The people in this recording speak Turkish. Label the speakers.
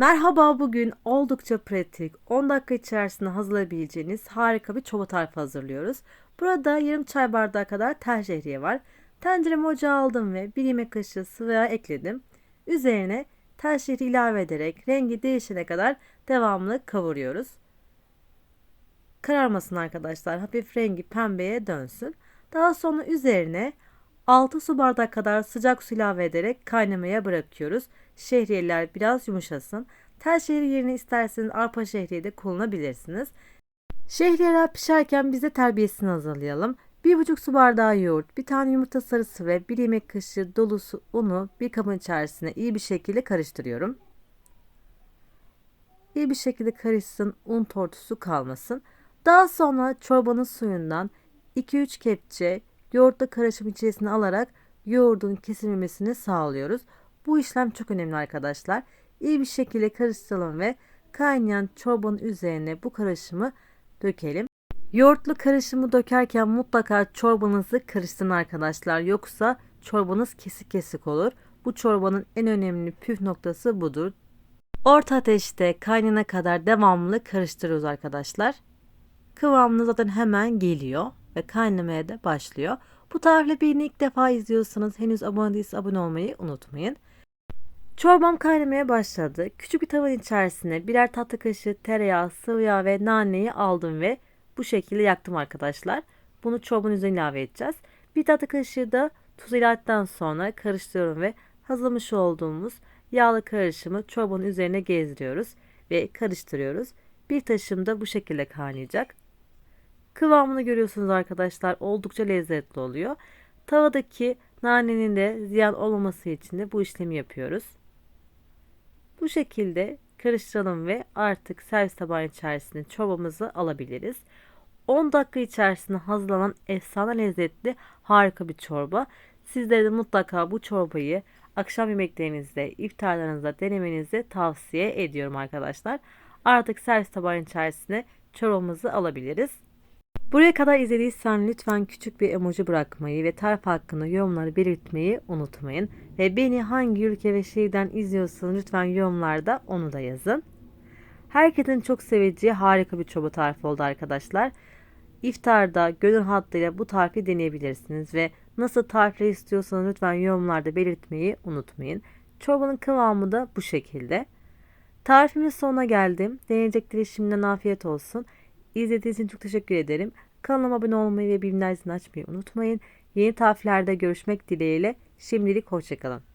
Speaker 1: Merhaba bugün oldukça pratik 10 dakika içerisinde hazırlayabileceğiniz harika bir çorba tarifi hazırlıyoruz. Burada yarım çay bardağı kadar tel şehriye var. Tenceremi ocağa aldım ve 1 yemek kaşığı sıvı yağ ekledim. Üzerine tel şehri ilave ederek rengi değişene kadar devamlı kavuruyoruz. Kararmasın arkadaşlar hafif rengi pembeye dönsün. Daha sonra üzerine 6 su bardağı kadar sıcak su ilave ederek kaynamaya bırakıyoruz. Şehriyeler biraz yumuşasın. Tel şehriye yerine isterseniz arpa şehriye de kullanabilirsiniz. Şehriyeler pişerken biz de terbiyesini hazırlayalım. 1,5 su bardağı yoğurt, bir tane yumurta sarısı ve 1 yemek kaşığı dolusu unu bir kabın içerisine iyi bir şekilde karıştırıyorum. İyi bir şekilde karışsın, un tortusu kalmasın. Daha sonra çorbanın suyundan 2-3 kepçe yoğurtla karışım içerisine alarak yoğurdun kesilmemesini sağlıyoruz. Bu işlem çok önemli arkadaşlar. İyi bir şekilde karıştıralım ve kaynayan çorbanın üzerine bu karışımı dökelim. Yoğurtlu karışımı dökerken mutlaka çorbanızı karıştırın arkadaşlar. Yoksa çorbanız kesik kesik olur. Bu çorbanın en önemli püf noktası budur. Orta ateşte kaynana kadar devamlı karıştırıyoruz arkadaşlar. Kıvamını zaten hemen geliyor ve kaynamaya da başlıyor. Bu tarifle beni ilk defa izliyorsanız henüz abone değilseniz abone olmayı unutmayın. Çorbam kaynamaya başladı. Küçük bir tavanın içerisine birer tatlı kaşığı tereyağı, sıvı yağ ve naneyi aldım ve bu şekilde yaktım arkadaşlar. Bunu çorbanın üzerine ilave edeceğiz. Bir tatlı kaşığı da tuz ilaveden sonra karıştırıyorum ve hazırlamış olduğumuz yağlı karışımı çorbanın üzerine gezdiriyoruz ve karıştırıyoruz. Bir taşım da bu şekilde kaynayacak. Kıvamını görüyorsunuz arkadaşlar. Oldukça lezzetli oluyor. Tavadaki nanenin de ziyan olmaması için de bu işlemi yapıyoruz. Bu şekilde karıştıralım ve artık servis tabağı içerisine çorbamızı alabiliriz. 10 dakika içerisinde hazırlanan efsane lezzetli harika bir çorba. Sizlere de mutlaka bu çorbayı akşam yemeklerinizde, iftarlarınızda denemenizi tavsiye ediyorum arkadaşlar. Artık servis tabağı içerisine çorbamızı alabiliriz. Buraya kadar izlediysen lütfen küçük bir emoji bırakmayı ve tarif hakkında yorumları belirtmeyi unutmayın. Ve beni hangi ülke ve şehirden izliyorsanız lütfen yorumlarda onu da yazın. Herkesin çok seveceği harika bir çorba tarifi oldu arkadaşlar. İftarda gönül hattıyla bu tarifi deneyebilirsiniz ve nasıl tarifler istiyorsanız lütfen yorumlarda belirtmeyi unutmayın. Çorbanın kıvamı da bu şekilde. Tarifimin sonuna geldim. Deneyecekleri şimdiden afiyet olsun. İzlediğiniz için çok teşekkür ederim. Kanalıma abone olmayı ve bildirimleri açmayı unutmayın. Yeni tariflerde görüşmek dileğiyle. Şimdilik hoşçakalın.